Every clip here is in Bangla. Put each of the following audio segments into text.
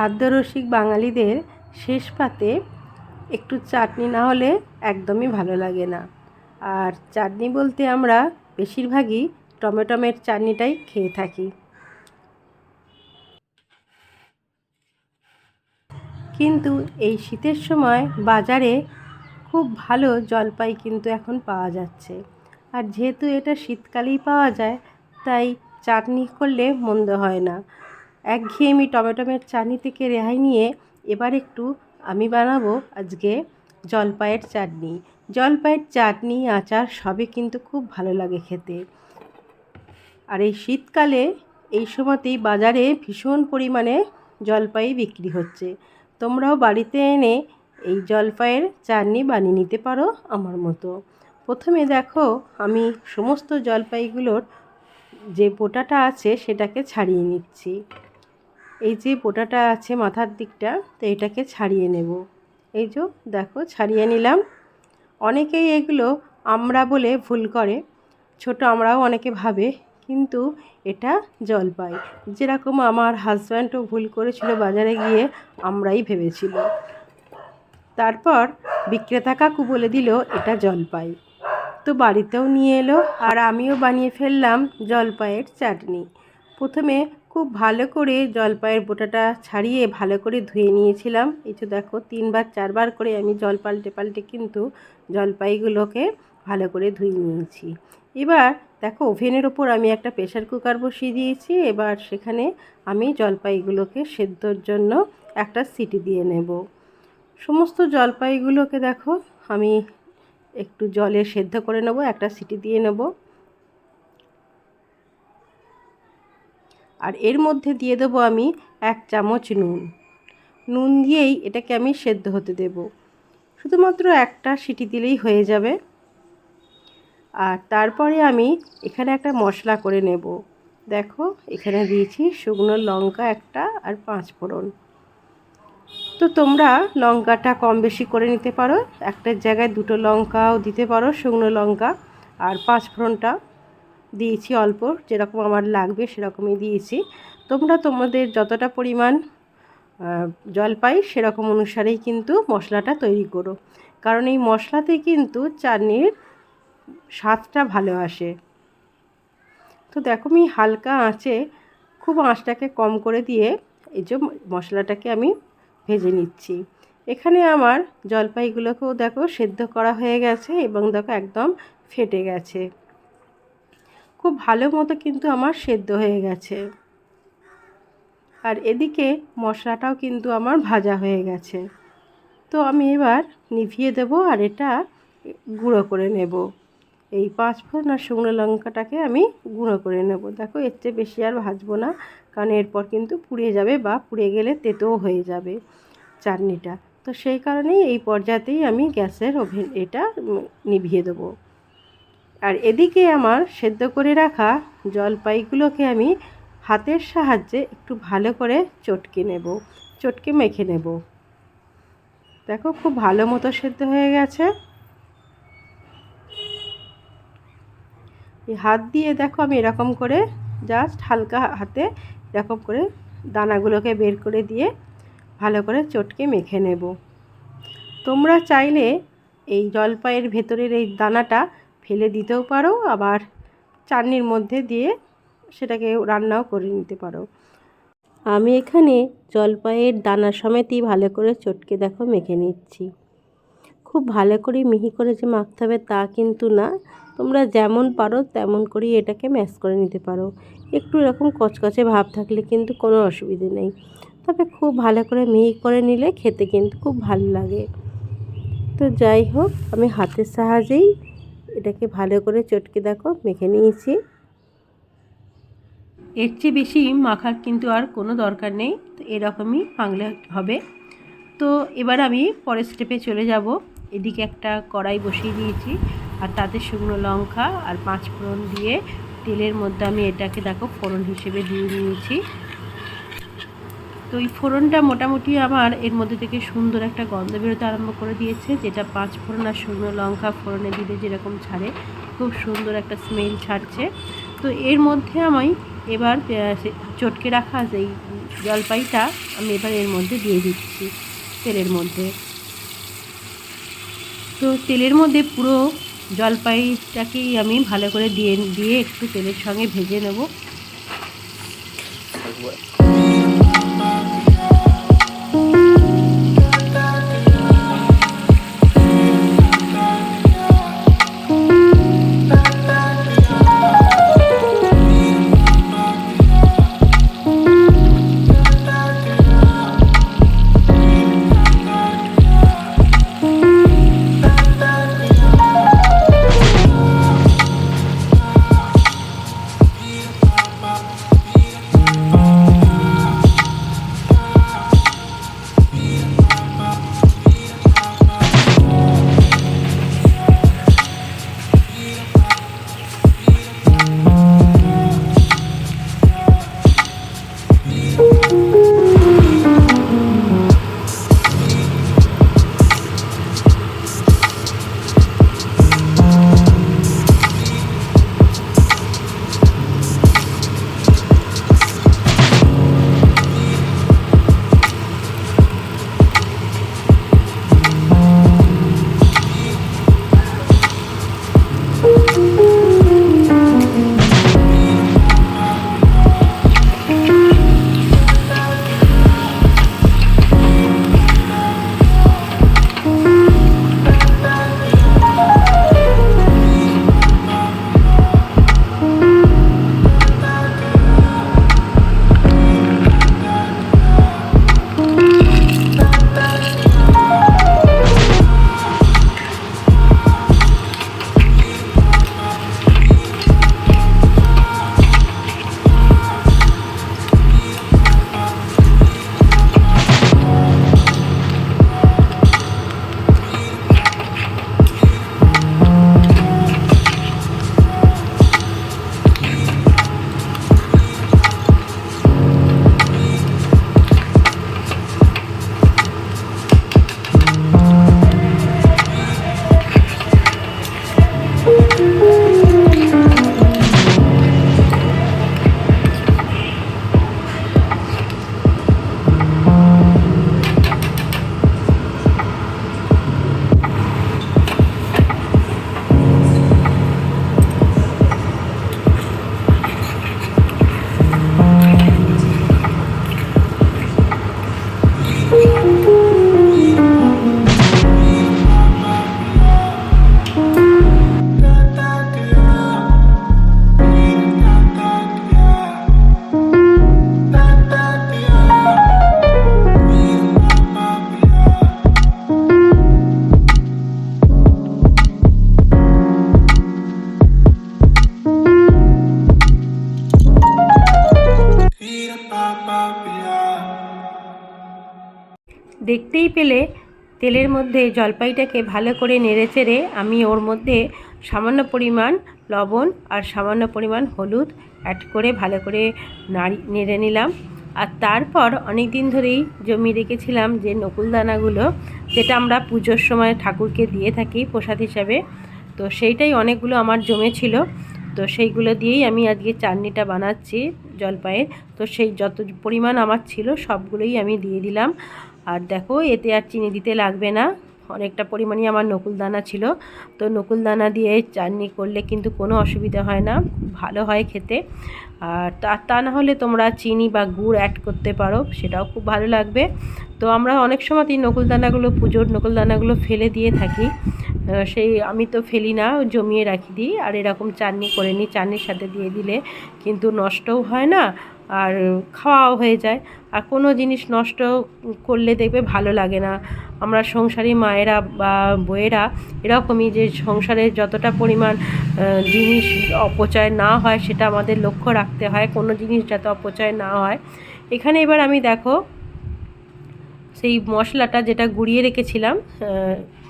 খাদ্যরসিক বাঙালিদের শেষ পাতে একটু চাটনি না হলে একদমই ভালো লাগে না। আর চাটনি বলতে আমরা বেশিরভাগই টমেটোমের চাটনিটাই খেয়ে থাকি। কিন্তু এই শীতের সময় বাজারে খুব ভালো জলপাই কিন্তু এখন পাওয়া যাচ্ছে। আর যেহেতু এটা শীতকালেই পাওয়া যায়, তাই চাটনি করলে মন্দ হয় না। একঘেয়েমি টমেটোমের চাটনি থেকে রেহাই নিয়ে এবার একটু আমি বানাবো আজকে জলপাইয়ের চাটনি। জলপাইয়ের চাটনি, আচার সবই কিন্তু খুব ভালো লাগে খেতে। আর এই শীতকালে এই সময়তেই বাজারে ভীষণ পরিমাণে জলপাই বিক্রি হচ্ছে। তোমরাও বাড়িতে এনে এই জলপাইয়ের চাটনি বানিয়ে নিতে পারো আমার মতো। প্রথমে দেখো, আমি সমস্ত জলপাইগুলোর যে বোটাটা আছে সেটাকে ছাড়িয়ে নিচ্ছি। এই যে বোটাটা আছে মাথার দিকটা, তো এটাকে ছাড়িয়ে নেব। এই যে দেখো, ছাড়িয়ে নিলাম। অনেকেই এগুলো আমরা বলে ভুল করে, ছোট আমরাও অনেকে ভাবে, কিন্তু এটা জলপাই। যেরকম আমার হাজব্যান্ডও ভুল করেছিল বাজারে গিয়ে, আমরাই ভেবেছিল। তারপর বিক্রেতা কাকু বলে দিল, এটা জলপাই। তো বাড়িতেও নিয়ে এলো, আর আমিও বানিয়ে ফেললাম জলপাইয়ের চাটনি। প্রথমে খুব ভালো করে জলপাইয়ের বোটাটা ছাড়িয়ে ভালো করে ধুয়ে নিয়েছিলাম। এই তো দেখো, তিনবার, চারবার করে আমি জল পাল্টে পাল্টে কিন্তু জলপাইগুলোকে ভালো করে ধুয়ে নিয়েছি। এবার দেখো, ওভেনের ওপর আমি একটা প্রেশার কুকার বসিয়ে দিয়েছি। এবার সেখানে আমি জলপাইগুলোকে সেদ্ধর জন্য একটা সিটি দিয়ে নেব। সমস্ত জলপাইগুলোকে দেখো, আমি একটু জলে সেদ্ধ করে নেব, একটা সিটি দিয়ে নেব। আর এর মধ্যে দিয়ে দেবো আমি এক চামচ নুন। নুন দিয়েই এটাকে আমি সেদ্ধ হতে দেব। শুধুমাত্র একটা সিটি দিলেই হয়ে যাবে। আর তারপরে আমি এখানে একটা মশলা করে নেব। দেখো, এখানে দিয়েছি শুকনো লঙ্কা একটা আর পাঁচ ফোড়ন। তো তোমরা লঙ্কাটা কম বেশি করে নিতে পারো। একটার জায়গায় দুটো লঙ্কাও দিতে পারো শুকনো লঙ্কা আর পাঁচ ফোড়নটা। দিয়েছি অল্প, যেরকম আমার লাগবে সেরকমই দিয়েছি। তোমরা তোমাদের যতটা পরিমাণ জলপাই সেরকম অনুসারেই কিন্তু মশলাটা তৈরি করো। কারণ এই মশলাতে কিন্তু চাটনির স্বাদটা ভালো আসে। তো দেখো আমি হালকা আঁচে খুব আঁচটাকে কম করে দিয়ে এই যে মশলাটাকে আমি ভেজে নিচ্ছি। এখানে আমার জলপাইগুলোকেও দেখো সেদ্ধ করা হয়ে গেছে এবং দেখো একদম ফেটে গেছে। খুব ভালো মতো কিন্তু আমার সেদ্ধ হয়ে গেছে। আর এদিকে মশলাটাও কিন্তু আমার ভাজা হয়ে গেছে। তো আমি এবার নিভিয়ে দেব আর এটা গুঁড়ো করে নেব। এই পাঁচ ফোড়ন আর শুকনো লঙ্কাটাকে আমি গুঁড়ো করে নেব। দেখো, এর চেয়ে বেশি আর ভাজবো না, কারণ এরপর কিন্তু পুড়ে যাবে বা পুড়ে গেলে তেতেও হয়ে যাবে চাটনিটা। তো সেই কারণেই এই পর্যায়েতেই আমি গ্যাসের ওভেন, এটা নিভিয়ে দেবো। আর এদিকে আমার সেদ্ধ করে রাখা জলপাইগুলোকে আমি হাতের সাহায্যে একটু ভালো করে চটকে নেব, চটকে মেখে নেব। দেখো খুব ভালো মতো সেদ্ধ হয়ে গেছে। হাত দিয়ে দেখো আমি এরকম করে জাস্ট হালকা হাতে এরকম করে দানাগুলোকে বের করে দিয়ে ভালো করে চটকে মেখে নেব। তোমরা চাইলে এই জলপাইয়ের ভেতরের এই দানাটা ফেলে দিতেও পারো, আবার চাটনির মধ্যে দিয়ে সেটাকে রান্নাও করে নিতে পারো। আমি এখানে জলপাইয়ের দানা সমেতই ভালো করে চটকে দেখো মেখে নিচ্ছি। খুব ভালো করে মিহি করে যে মাখতে হবে তা কিন্তু না, তোমরা যেমন পারো তেমন করেই এটাকে ম্যাশ করে নিতে পারো। একটু এরকম কচকচে ভাব থাকলে কিন্তু কোনো অসুবিধে নেই। তবে খুব ভালো করে মিহি করে নিলে খেতে কিন্তু খুব ভালো লাগে। তো যাই হোক, আমি হাতের সাহায্যেই এটাকে ভালো করে চটকে দেখো, মেখে নিয়েছি। এর চেয়ে বেশি মাখার কিন্তু আর কোনো দরকার নেই, তো এরকমই মাংলে হবে। তো এবার আমি পরের স্টেপে চলে যাব। এদিকে একটা কড়াই বসিয়ে দিয়েছি, আর তাতে শুকনো লঙ্কা আর পাঁচ ফোড়ন দিয়ে তেলের মধ্যে আমি এটাকে দেখো ফোড়ন হিসেবে দিয়ে নিয়েছি। তো এই ফোড়নটা মোটামুটি আমার এর মধ্যে থেকে সুন্দর একটা গন্ধ বেরোতে আরম্ভ করে দিয়েছে, যেটা পাঁচ ফোড়ন আর শুকনো লঙ্কা ফোড়নে দিলে যেরকম ছাড়ে, খুব সুন্দর একটা স্মেল ছাড়ছে। তো এর মধ্যে আমি এবার চটকে রাখা যেই জলপাইটা আমি এবার এর মধ্যে দিয়ে দিচ্ছি তেলের মধ্যে। তো তেলের মধ্যে পুরো জলপাইটাকেই আমি ভালো করে দিয়ে দিয়ে একটু তেলের সঙ্গে ভেজে নেব। দেখতেই পেলে তেলের মধ্যে জলপাইটাকে ভালো করে নেড়েচেড়ে আমি ওর মধ্যে সামান্য পরিমাণ লবণ আর সামান্য পরিমাণ হলুদ অ্যাড করে ভালো করে নাড়ি, নেড়ে নিলাম। আর তারপর অনেক দিন ধরেই জমিয়ে রেখেছিলাম যে নকুলদানাগুলো যেটা আমরা পুজোর সময় ঠাকুরকে দিয়ে থাকি প্রসাদ হিসাবে। তো সেইটাই অনেকগুলো আমার জমে ছিল। তো সেইগুলো দিয়েই আমি আজকে চাটনিটা বানাচ্ছি। জলপাইয়ের। তো সেই যত পরিমাণ আমার ছিল সবগুলোই আমি দিয়ে দিলাম। আর দেখো, এতে আর চিনি দিতে লাগবে না। অনেকটা পরিমাণই আমার নকুলদানা ছিল। তো নকুলদানা দিয়ে চাটনি করলে কিন্তু কোনো অসুবিধা হয় না, ভালো হয় খেতে। আর তা না হলে তোমরা চিনি বা গুড় অ্যাড করতে পারো, সেটাও খুব ভালো লাগবে। তো আমরা অনেক সময়তেই নকুলদানাগুলো, পুজোর নকুলদানাগুলো ফেলে দিয়ে থাকি। সেই আমি তো ফেলি না, জমিয়ে রাখি দিই। আর এরকম চাটনি করে নিই চাটনির সাথে দিয়ে দিলে কিন্তু নষ্টও হয় না আর খাওয়াও হয়ে যায়। আর কোনো জিনিস নষ্ট করলে দেখবে ভালো লাগে না। আমরা সংসারী মায়েরা বা বইয়েরা এরকমই যে সংসারে যতটা পরিমাণ জিনিস অপচয় না হয় সেটা আমাদের লক্ষ্য রাখতে হয়। কোনো জিনিস যাতে অপচয় না হয়। এখানে এবার আমি দেখো সেই মশলাটা যেটা গুঁড়িয়ে রেখেছিলাম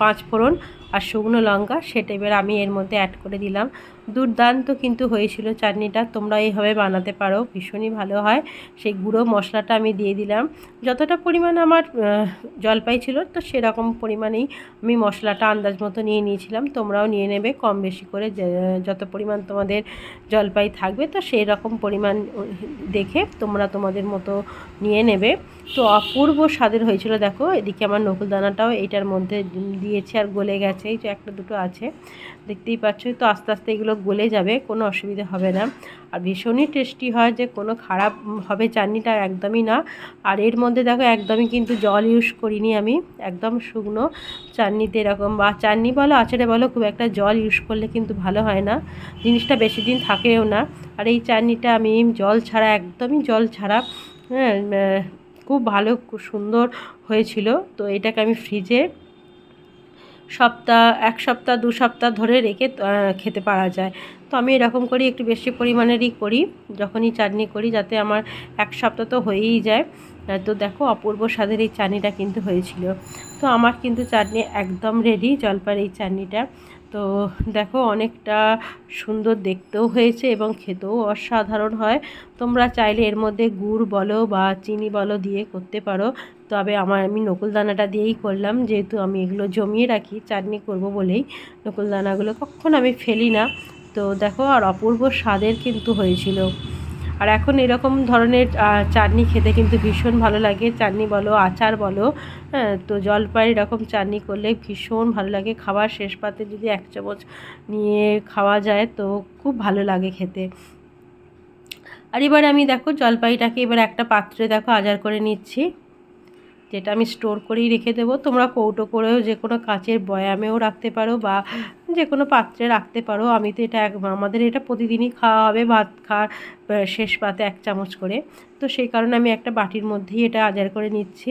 পাঁচ ফোড়ন আর শুকনো লঙ্কা, সেটা এবার আমি এর মধ্যে অ্যাড করে দিলাম। দুর্দান্ত কিন্তু হয়েছিল চাটনিটা, তোমরা এইভাবে বানাতে পারো, ভীষণই ভালো হয়। সেই গুঁড়ো মশলাটা আমি দিয়ে দিলাম। যতটা পরিমাণ আমার জলপাই ছিল, তো সেরকম পরিমাণেই আমি মশলাটা আন্দাজ মতো নিয়ে নিয়েছিলাম। তোমরাও নিয়ে নেবে, কম বেশি করে যত পরিমাণ তোমাদের জলপাই থাকবে, তো সেই রকম পরিমাণ দেখে তোমরা তোমাদের মতো নিয়ে নেবে। তো অপূর্ব স্বাদের হয়েছিল, দেখো। এদিকে আমার নকুলদানাটাও এইটার মধ্যে দিয়েছে আর গলে গেছে, এই যে একটা দুটো আছে, দেখতেই পাচ্ছ। তো আস্তে আস্তে এগুলো গলে যাবে, কোনো অসুবিধা হবে না। আর ভীষণই টেস্টি হয় যে কোনো খারাপ হবে চাটনিটা একদমই না। আর এর মধ্যে দেখো, একদমই কিন্তু জল ইউজ করিনি আমি, একদম শুকনো চাটনিতে এরকম। বা চাটনি বলো, আচারে বলো, খুব একটা জল ইউজ করলে কিন্তু ভালো হয় না। জিনিসটা বেশি দিন থাকেও না। আর এই চাটনিটা আমি জল ছাড়া, একদমই জল ছাড়া হ্যাঁ খুব ভালো, খুব সুন্দর হয়েছিল। তো এটাকে আমি ফ্রিজে সপ্তাহ, এক সপ্তাহ, দু সপ্তাহ ধরে রেখে খেতে পারা যায়। তো আমি এরকম করি, একটু বেশি পরিমাণেরই করি, যখনই চাটনি করি, যাতে আমার এক সপ্তাহ তো হয়েই যায়। তো দেখো, অপূর্ব স্বাদের এই চাটনিটা কিন্তু হয়েছিল। তো আমার কিন্তু চাটনি একদম রেডি জলপার এই চাটনিটা। তো দেখো অনেকটা সুন্দর দেখতেও হয়েছে এবং খেতেও অসাধারণ হয়। তোমরা চাইলে এর মধ্যে গুড় বলো বা চিনি বলো দিয়ে করতে পারো। তবে আমার, আমি নকুলদানাটা দিয়েই করলাম। যেহেতু আমি এগুলো জমিয়ে রাখি, চাটনি করব বলেই নকুলদানাগুলো কখন আমি ফেলি না। তো দেখো আর অপূর্ব স্বাদের কিন্তু হয়েছিল। আর এখন এরকম ধরনের চাটনি খেতে কিন্তু ভীষণ ভালো লাগে। চাটনি বলো, আচার বলো হ্যাঁ তো জলপাই এরকম চাটনি করলে ভীষণ ভালো লাগে। খাবার শেষ পাতে যদি এক চামচ নিয়ে খাওয়া যায় তো খুব ভালো লাগে খেতে। আর এবার আমি দেখো জলপাইটাকে এবার একটা পাত্রে দেখো আজার করে নিচ্ছি। যেটা আমি স্টোর করেই রেখে দেবো। তোমরা কৌটো করেও যে কোনো কাঁচের বয়ামেও রাখতে পারো বা যে কোনো পাত্রে রাখতে পারো। আমি তো এটা আমাদের এটা প্রতিদিনই খাওয়া হবে ভাত, খাওয়ার শেষ পাতে এক চামচ করে। তো সেই কারণে আমি একটা বাটির মধ্যেই এটা আজার করে নিচ্ছি।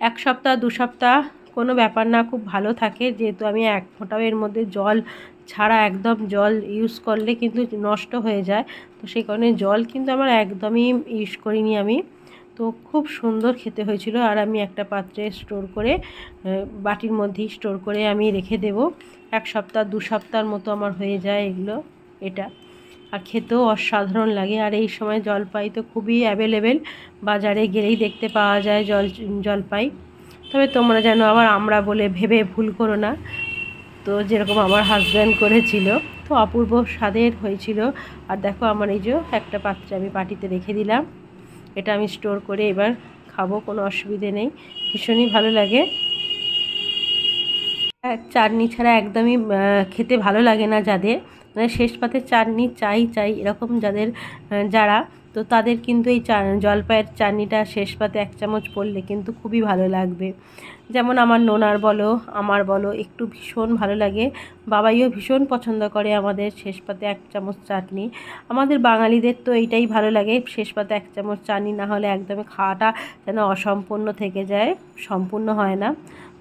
এক সপ্তাহ, দু সপ্তাহ কোনো ব্যাপার না, খুব ভালো থাকে। যেহেতু আমি এক ফোঁটাও এর মধ্যে জল ছাড়া একদম জল ইউজ করলে কিন্তু নষ্ট হয়ে যায়। তো সেই কারণে জল কিন্তু আমার একদমই ইউজ করিনি আমি। তো খুব সুন্দর খেতে হয়েছিল আর আমি একটা পাত্রে স্টোর করে বাটির মধ্যেই স্টোর করে আমি রেখে দেব। এক সপ্তাহ, দু সপ্তাহর মতো আমার হয়ে যায় এগুলো, এটা। আর খেতেও অসাধারণ লাগে আর এই সময় জলপাই তো খুবই অ্যাভেলেবেল বাজারে গেলেই দেখতে পাওয়া যায় জল, জলপাই। তবে তোমরা যেন আবার আমরা বলে ভেবে ভুল করো না। তো যেরকম আমার হাজব্যান্ড করেছিল, তো অপূর্ব স্বাদের হয়েছিল। আর দেখো আমার এই যে একটা পাত্রে আমি পাটিতে রেখে দিলাম। এটা আমি স্টোর করে এবার খাব, কোনো অসুবিধে নেই। ভীষণই ভালো লাগে। চাটনি ছাড়া একদমই খেতে ভালো লাগে না যাদের। মানে শেষ পাতে চাটনি চাই চাই, এরকম যাদের যারা তো তাদের কিন্তু এই চা জলপাইয়ের চাটনিটা শেষ পাতে এক চামচ পড়লে কিন্তু খুবই ভালো লাগবে। যেমন আমার নোনার বলো, আমার বলো, একটু ভীষণ ভালো লাগে। বাবাইও ভীষণ পছন্দ করে আমাদের শেষ পাতে এক চামচ চাটনি। আমাদের বাঙালিদের তো এইটাই ভালো লাগে, শেষ পাতে এক চামচ চাটনি না হলে একদমই খাওয়াটা যেন অসম্পূর্ণ থেকে যায়, সম্পূর্ণ হয় না।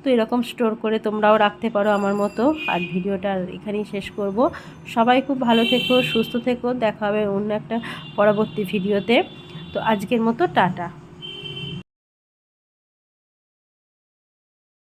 তো এরকম স্টোর করে তোমরাও রাখতে পারো আমার মতো। আর ভিডিওটা এখানেই শেষ করব। সবাই খুব ভালো থেকো, সুস্থ থেকো। দেখা হবে অন্য একটা পরবর্তী ভিডিওতে। তো আজকের মতো টাটা।